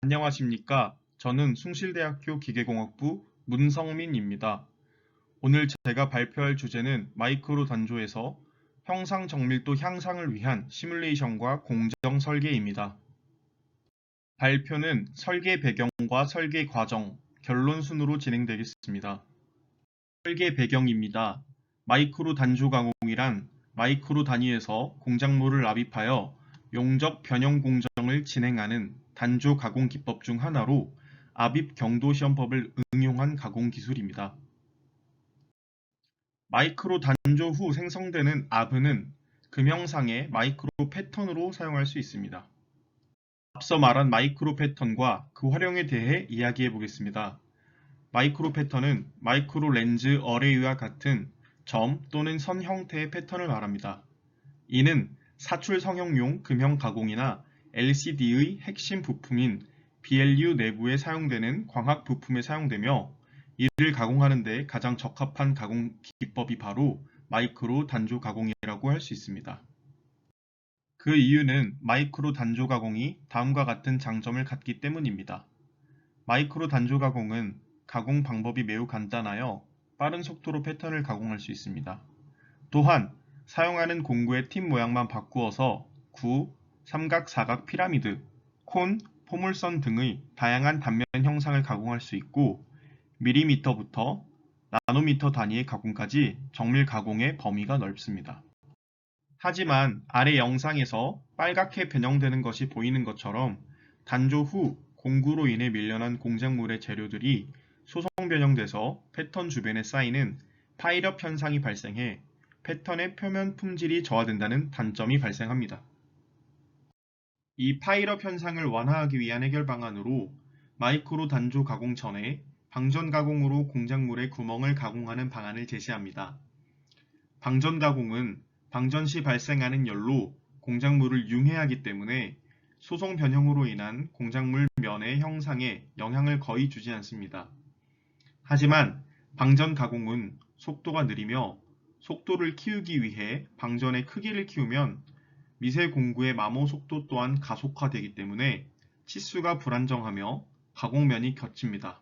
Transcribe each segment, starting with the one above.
안녕하십니까. 저는 숭실대학교 기계공학부 문성민입니다. 오늘 제가 발표할 주제는 마이크로 단조에서 형상 정밀도 향상을 위한 시뮬레이션과 공정 설계입니다. 발표는 설계 배경과 설계 과정, 결론 순으로 진행되겠습니다. 설계 배경입니다. 마이크로 단조 가공이란 마이크로 단위에서 공작물을 납입하여 용적 변형 공정을 진행하는 단조 가공 기법 중 하나로 압입 경도 시험법을 응용한 가공 기술입니다. 마이크로 단조 후 생성되는 압은 금형상의 마이크로 패턴으로 사용할 수 있습니다. 앞서 말한 마이크로 패턴과 그 활용에 대해 이야기해 보겠습니다. 마이크로 패턴은 마이크로 렌즈 어레이와 같은 점 또는 선 형태의 패턴을 말합니다. 이는 사출 성형용 금형 가공이나 LCD의 핵심 부품인 BLU 내부에 사용되는 광학 부품에 사용되며 이를 가공하는 데 가장 적합한 가공 기법이 바로 마이크로 단조 가공이라고 할 수 있습니다. 그 이유는 마이크로 단조 가공이 다음과 같은 장점을 갖기 때문입니다. 마이크로 단조 가공은 가공 방법이 매우 간단하여 빠른 속도로 패턴을 가공할 수 있습니다. 또한 사용하는 공구의 팁 모양만 바꾸어서 구, 삼각, 사각, 피라미드, 콘, 포물선 등의 다양한 단면 형상을 가공할 수 있고 밀리미터부터 나노미터 단위의 가공까지 정밀 가공의 범위가 넓습니다. 하지만 아래 영상에서 빨갛게 변형되는 것이 보이는 것처럼 단조 후 공구로 인해 밀려난 공작물의 재료들이 소성 변형돼서 패턴 주변에 쌓이는 파일업 현상이 발생해 패턴의 표면 품질이 저하된다는 단점이 발생합니다. 이 파일업 현상을 완화하기 위한 해결 방안으로 마이크로 단조 가공 전에 방전 가공으로 공작물의 구멍을 가공하는 방안을 제시합니다. 방전 가공은 방전 시 발생하는 열로 공작물을 융해하기 때문에 소송 변형으로 인한 공작물 면의 형상에 영향을 거의 주지 않습니다. 하지만 방전 가공은 속도가 느리며 속도를 키우기 위해 방전의 크기를 키우면 미세 공구의 마모 속도 또한 가속화되기 때문에 치수가 불안정하며 가공면이 겹칩니다.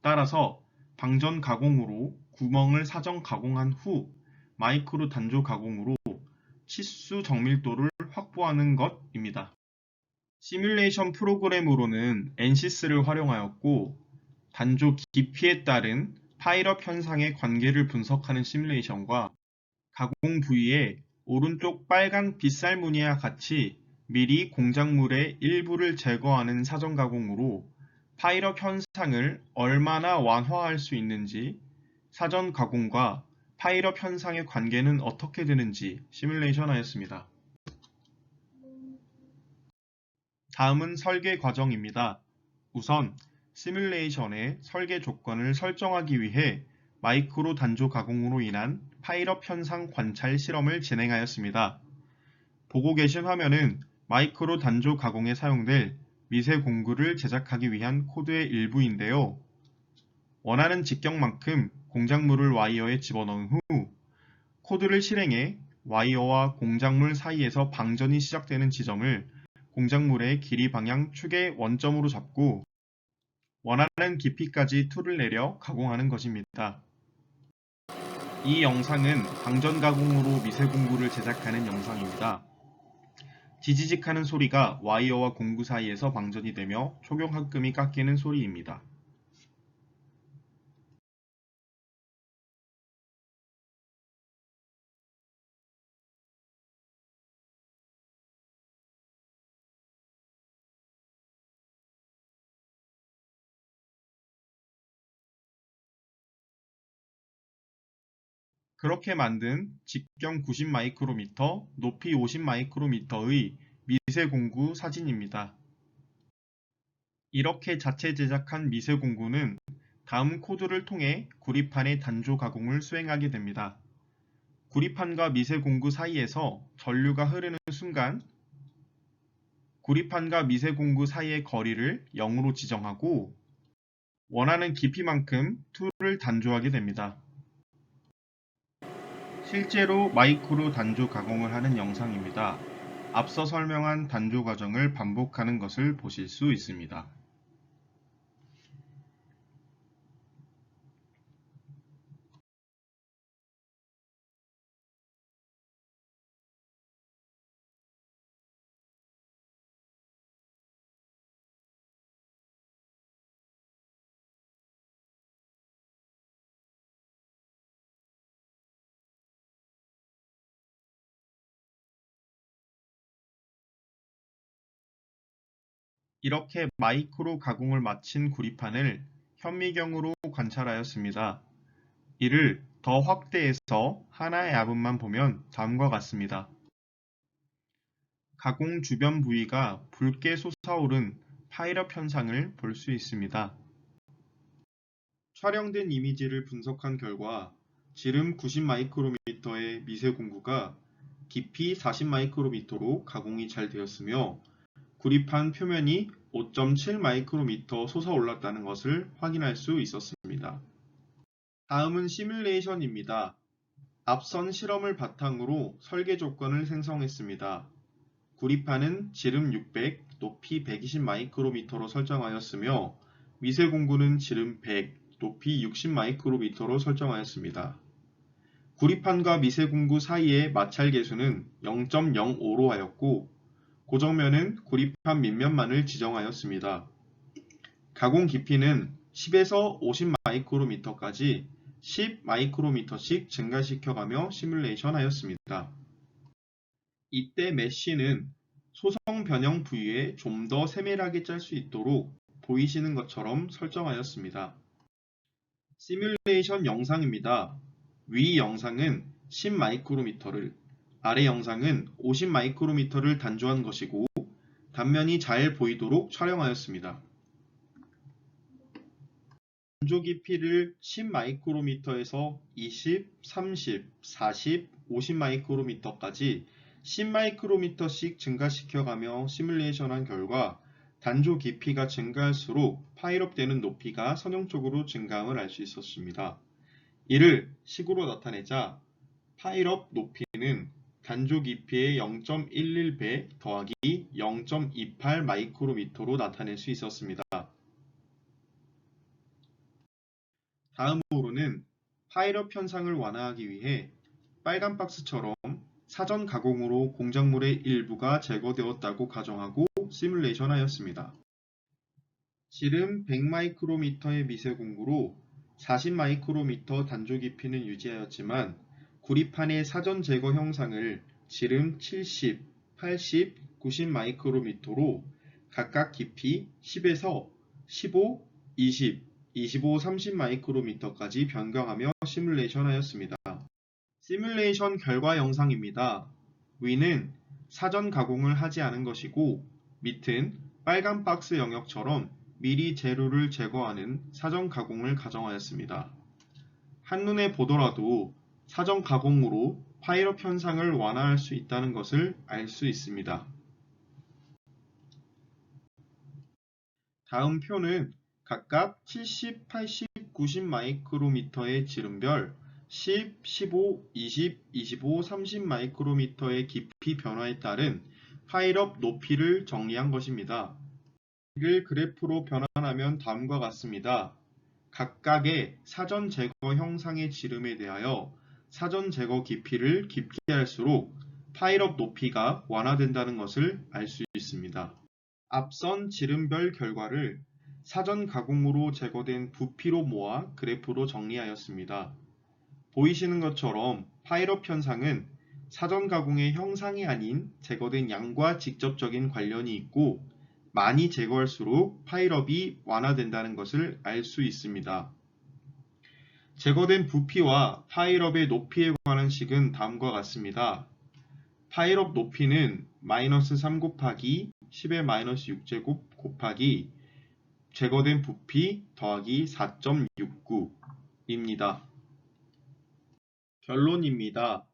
따라서 방전 가공으로 구멍을 사전 가공한 후 마이크로 단조 가공으로 치수 정밀도를 확보하는 것입니다. 시뮬레이션 프로그램으로는 NCS를 활용하였고 단조 깊이에 따른 파일업 현상의 관계를 분석하는 시뮬레이션과 가공 부위에 오른쪽 빨간 빗살 무늬와 같이 미리 공작물의 일부를 제거하는 사전 가공으로 파일업 현상을 얼마나 완화할 수 있는지 사전 가공과 파일업 현상의 관계는 어떻게 되는지 시뮬레이션 하였습니다. 다음은 설계 과정입니다. 우선 시뮬레이션의 설계 조건을 설정하기 위해 마이크로 단조 가공으로 인한 파일업 현상 관찰 실험을 진행하였습니다. 보고 계신 화면은 마이크로 단조 가공에 사용될 미세 공구를 제작하기 위한 코드의 일부인데요. 원하는 직경만큼 공작물을 와이어에 집어넣은 후 코드를 실행해 와이어와 공작물 사이에서 방전이 시작되는 지점을 공작물의 길이 방향 축의 원점으로 잡고 원하는 깊이까지 툴을 내려 가공하는 것입니다. 이 영상은 방전 가공으로 미세 공구를 제작하는 영상입니다. 지지직하는 소리가 와이어와 공구 사이에서 방전이 되며 초경합금이 깎이는 소리입니다. 그렇게 만든 직경 90 마이크로미터, 높이 50 마이크로미터의 미세 공구 사진입니다. 이렇게 자체 제작한 미세 공구는 다음 코드를 통해 구리판의 단조 가공을 수행하게 됩니다. 구리판과 미세 공구 사이에서 전류가 흐르는 순간 구리판과 미세 공구 사이의 거리를 0으로 지정하고 원하는 깊이만큼 툴을 단조하게 됩니다. 실제로 마이크로 단조 가공을 하는 영상입니다. 앞서 설명한 단조 과정을 반복하는 것을 보실 수 있습니다. 이렇게 마이크로 가공을 마친 구리판을 현미경으로 관찰하였습니다. 이를 더 확대해서 하나의 압은만 보면 다음과 같습니다. 가공 주변 부위가 붉게 솟아오른 파이럽 현상을 볼 수 있습니다. 촬영된 이미지를 분석한 결과 지름 90마이크로미터의 미세 공구가 깊이 40마이크로미터로 가공이 잘 되었으며 구리판 표면이 5.7 마이크로미터 솟아올랐다는 것을 확인할 수 있었습니다. 다음은 시뮬레이션입니다. 앞선 실험을 바탕으로 설계 조건을 생성했습니다. 구리판은 지름 600, 높이 120 마이크로미터로 설정하였으며 미세 공구는 지름 100, 높이 60 마이크로미터로 설정하였습니다. 구리판과 미세 공구 사이의 마찰 계수는 0.05로 하였고 고정면은 구리판 밑면만을 지정하였습니다. 가공 깊이는 10에서 50 마이크로미터까지 10 마이크로미터씩 증가시켜가며 시뮬레이션 하였습니다. 이때 메쉬는 소성 변형 부위에 좀 더 세밀하게 짤 수 있도록 보이시는 것처럼 설정하였습니다. 시뮬레이션 영상입니다. 위 영상은 10 마이크로미터를 아래 영상은 50 마이크로미터를 단조한 것이고 단면이 잘 보이도록 촬영하였습니다. 단조 깊이를 10 마이크로미터에서 20, 30, 40, 50 마이크로미터까지 10 마이크로미터씩 증가시켜가며 시뮬레이션한 결과 단조 깊이가 증가할수록 파일업되는 높이가 선형적으로 증가함을 알 수 있었습니다. 이를 식으로 나타내자 파일업 높이는 단조 깊이의 0.11배 더하기 0.28 마이크로미터로 나타낼 수 있었습니다. 다음으로는 파일업 현상을 완화하기 위해 빨간 박스처럼 사전 가공으로 공작물의 일부가 제거되었다고 가정하고 시뮬레이션 하였습니다. 지름 100마이크로미터의 미세 공구로 40마이크로미터 단조 깊이는 유지하였지만 구리판의 사전 제거 형상을 지름 70, 80, 90 마이크로미터로 각각 깊이 10에서 15, 20, 25, 30 마이크로미터까지 변경하며 시뮬레이션 하였습니다. 시뮬레이션 결과 영상입니다. 위는 사전 가공을 하지 않은 것이고 밑은 빨간 박스 영역처럼 미리 재료를 제거하는 사전 가공을 가정하였습니다. 한눈에 보더라도 사전 가공으로 파일업 현상을 완화할 수 있다는 것을 알 수 있습니다. 다음 표는 각각 70, 80, 90 마이크로미터의 지름별 10, 15, 20, 25, 30 마이크로미터의 깊이 변화에 따른 파일업 높이를 정리한 것입니다. 이를 그래프로 변환하면 다음과 같습니다. 각각의 사전 제거 형상의 지름에 대하여 사전 제거 깊이를 깊게 할수록 파일업 높이가 완화된다는 것을 알 수 있습니다. 앞선 지름별 결과를 사전 가공으로 제거된 부피로 모아 그래프로 정리하였습니다. 보이시는 것처럼 파일업 현상은 사전 가공의 형상이 아닌 제거된 양과 직접적인 관련이 있고 많이 제거할수록 파일업이 완화된다는 것을 알 수 있습니다. 제거된 부피와 파일업의 높이에 관한 식은 다음과 같습니다. 파일업 높이는 마이너스 3 곱하기 10의 마이너스 6제곱 곱하기 제거된 부피 더하기 4.69입니다. 결론입니다.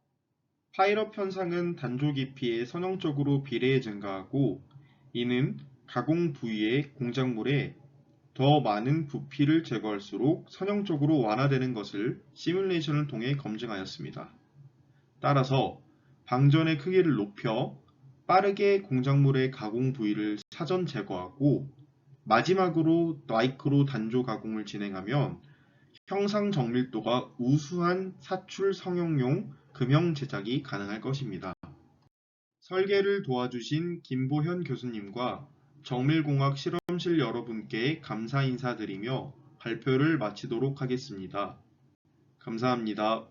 파일업 현상은 단조 깊이에 선형적으로 비례해 증가하고 이는 가공 부위의 공작물에 더 많은 부피를 제거할수록 선형적으로 완화되는 것을 시뮬레이션을 통해 검증하였습니다. 따라서 방전의 크기를 높여 빠르게 공작물의 가공 부위를 사전 제거하고 마지막으로 마이크로 단조 가공을 진행하면 형상 정밀도가 우수한 사출 성형용 금형 제작이 가능할 것입니다. 설계를 도와주신 김보현 교수님과 정밀공학 실험 실 여러분께 감사 인사드리며 발표를 마치도록 하겠습니다. 감사합니다.